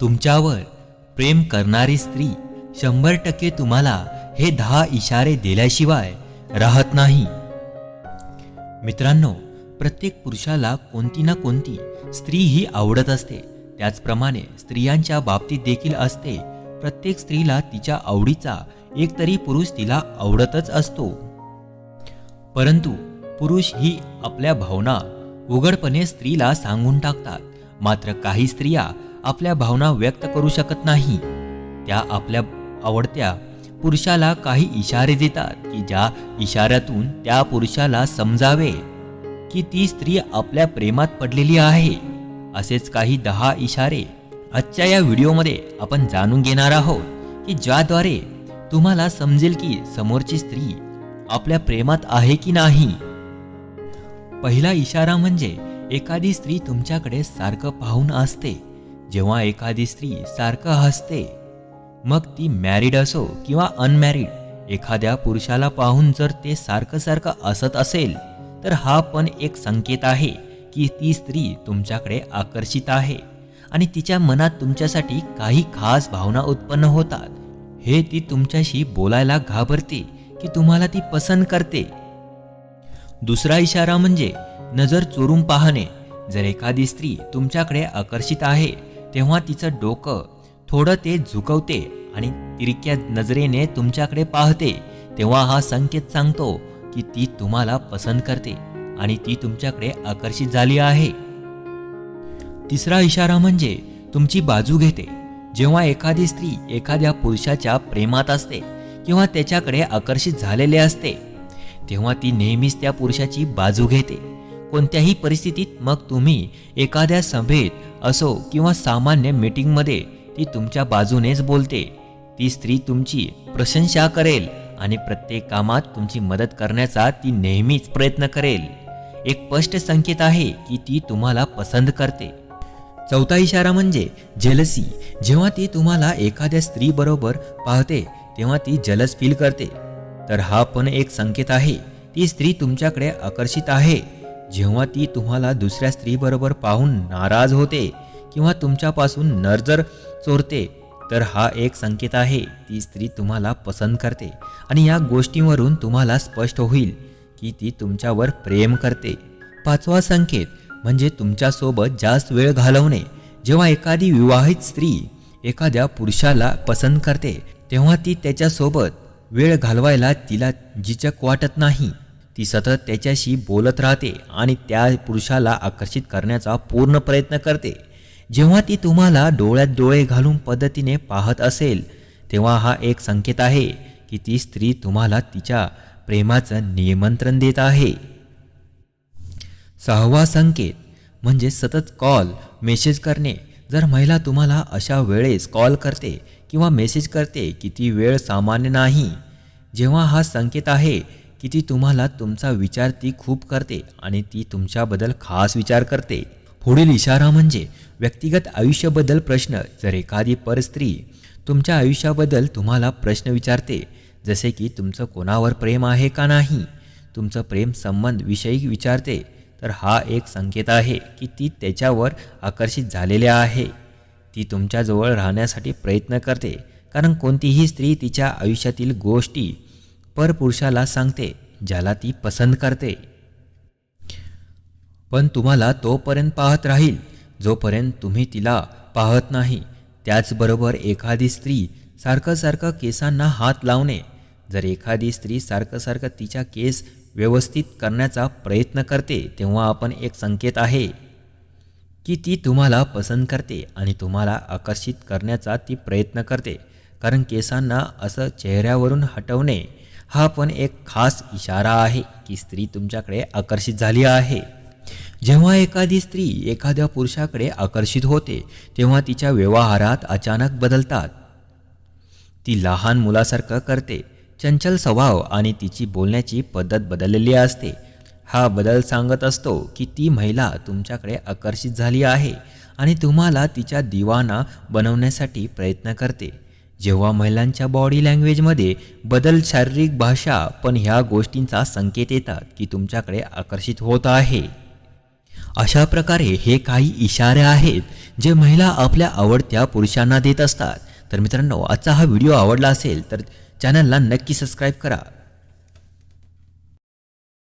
तुमच्यावर प्रेम करणारी स्त्री शंभर टक्के तुम्हाला हे दहा इशारे दिल्याशिवाय राहत नाही. मित्रांनो प्रत्येक पुरुषाला कोणती ना कोणती स्त्री ही आवडत असते. त्याचप्रमाणे स्त्रियांच्या बाबतीत देखील असते. प्रत्येक स्त्रीला तिच्या आवडीचा एक तरी पुरुष तिला आवडतच असतो. परंतु पुरुष ही आपल्या भावना उघडपणे स्त्रीला सांगून टाकतात. मात्र काही स्त्रिया आपल्या भावना व्यक्त करू शकत नाही. त्या आपल्या आवडत्या पुरुषाला काही इशारे देतात की ज्या इशाऱ्यातून त्या पुरुषाला समजावे की ती स्त्री आपल्या प्रेमात पडलेली आहे. असेच काही दहा इशारे आजच्या या व्हिडिओमध्ये आपण जाणून घेणार आहोत की ज्याद्वारे तुम्हाला समजेल की समोरची स्त्री आपल्या प्रेमात आहे की नाही. पहिला इशारा म्हणजे एखादी स्त्री तुमच्याकडे सारखं पाहून असते. जेव्हा एखादी स्त्री सारखं हसते मग ती मॅरिड असो किंवा अनमॅरिड एखाद्या पुरुषाला पाहून जर ते सारखं सारखं असत असेल तर हा पण एक संकेत आहे की ती स्त्री तुमच्याकडे आकर्षित आहे आणि तिच्या मनात तुमच्यासाठी काही खास भावना उत्पन्न होतात. हे ती तुमच्याशी बोलायला घाबरते की तुम्हाला ती पसंत करते. दुसरा इशारा म्हणजे नजर चोरून पाहणे. जर एखादी स्त्री तुमच्याकडे आकर्षित आहे तेव्हा तिचं डोकं थोडं ते झुकवते आणि तिरक्या नजरेने तुमच्याकडे पाहते. तेव्हा हा संकेत सांगतो की ती तुम्हाला पसंत करते आणि ती तुमच्याकडे आकर्षित झाली आहे. तिसरा इशारा म्हणजे तुमची बाजू घेते. जेव्हा एखादी स्त्री एखाद्या पुरुषाच्या प्रेमात असते किंवा त्याच्याकडे आकर्षित झालेले असते तेव्हा ती नेहमीच त्या पुरुषाची बाजू घेते. कोणत्याही परिस्थितीत मग तुम्ही एखाद्या सभेत असो किंवा सामान्य मीटिंगमध्ये ती तुमच्या बाजूनेच बोलते. ती स्त्री तुमची प्रशंसा करेल आणि प्रत्येक कामात तुमची मदत करण्याचा ती नेहमीच प्रयत्न करेल. एक स्पष्ट संकेत आहे की ती तुम्हाला पसंत करते. चौथा इशारा म्हणजे जेलसी जेव्हा ती तुम्हाला एखाद्या स्त्रीबरोबर पाहते तेव्हा ती जलस फील करते. तर हा पण एक संकेत आहे. ती स्त्री तुमच्याकडे आकर्षित आहे. जेव्हा ती तुम्हाला दुसऱ्या स्त्रीबरोबर पाहून नाराज होते किंवा तुमच्यापासून नरजर चोरते तर हा एक संकेत आहे. ती स्त्री तुम्हाला पसंत करते आणि या गोष्टीवरून तुम्हाला स्पष्ट होईल की ती तुमच्यावर प्रेम करते. पाचवा संकेत म्हणजे तुमच्यासोबत जास्त वेळ घालवणे. जेव्हा एखादी विवाहित स्त्री एखाद्या पुरुषाला पसंत करते तेव्हा ती त्याच्यासोबत वेळ घालवायला तिला जिचक वाटत नाही. ती सतत त्याच्याशी बोलत राहते आणि त्या पुरुषाला आकर्षित करण्याचा पूर्ण प्रयत्न करते. जेव्हा ती तुम्हाला डोळ्यात डोळे घालून पद्धतीने पाहत असेल तेव्हा हा एक संकेत आहे की ती स्त्री तुम्हाला तिच्या प्रेमाचं निमंत्रण देत आहे. सहावा संकेत म्हणजे सतत कॉल मेसेज करणे. जर महिला तुम्हाला अशा वेळेस कॉल करते किंवा मेसेज करते की ती वेळ सामान्य नाही जेव्हा हा संकेत आहे की ती तुम्हाला तुमचा विचार ती खूप करते आणि ती तुमच्याबद्दल खास विचार करते. पुढील इशारा म्हणजे व्यक्तिगत आयुष्याबद्दल प्रश्न जर एखादी परस्त्री तुमच्या आयुष्याबद्दल तुम्हाला प्रश्न विचारते जसे की तुमचं कोणावर प्रेम आहे का नाही? तुमचं प्रेम संबंध विषयी विचारते तर हा एक संकेत आहे की ती त्याच्यावर आकर्षित झालेल्या आहे. ती तुमच्याजवळ राहण्यासाठी प्रयत्न करते कारण कोणतीही स्त्री तिच्या आयुष्यातील गोष्टी परपुरुषाला सांगते ज्याला ती पसंत करते. पण तुम्हाला तोपर्यंत पाहत राहील जोपर्यंत तुम्ही तिला पाहत नाही. त्याचबरोबर एखादी स्त्री सारखं सारखं केसांना हात लावणे जर एखादी स्त्री सारखं सारखं तिच्या केस व्यवस्थित करण्याचा प्रयत्न करते तेव्हा आपण एक संकेत आहे की ती तुम्हाला पसंत करते आणि तुम्हाला आकर्षित करण्याचा ती प्रयत्न करते. कारण केसांना असं चेहऱ्यावरून हटवणे हा पण एक खास इशारा आहे की स्त्री तुमच्याकडे आकर्षित झाली आहे. जेव्हा एखादी स्त्री एखाद्या पुरुषाकडे आकर्षित होते तेव्हा तिच्या व्यवहारात अचानक बदलतात. ती लहान मुलासारखं करते चंचल स्वभाव आणि तिची बोलण्याची पद्धत बदललेली असते. हा बदल सांगत असतो की ती महिला तुमच्याकडे आकर्षित झाली आहे आणि तुम्हाला तिच्या दिवाना बनवण्यासाठी प्रयत्न करते. जेव्हा महिलांच्या बॉडी लँग्वेजमध्ये बदल शारीरिक भाषा पण ह्या गोष्टींचा संकेत येतात की तुमच्याकडे आकर्षित होत आहे. अशा प्रकारे हे काही इशारे आहेत जे महिला आपल्या आवडत्या पुरुषांना देत असतात. तर मित्रांनो आजचा हा व्हिडिओ आवडला असेल तर चॅनलला नक्की सबस्क्राईब करा.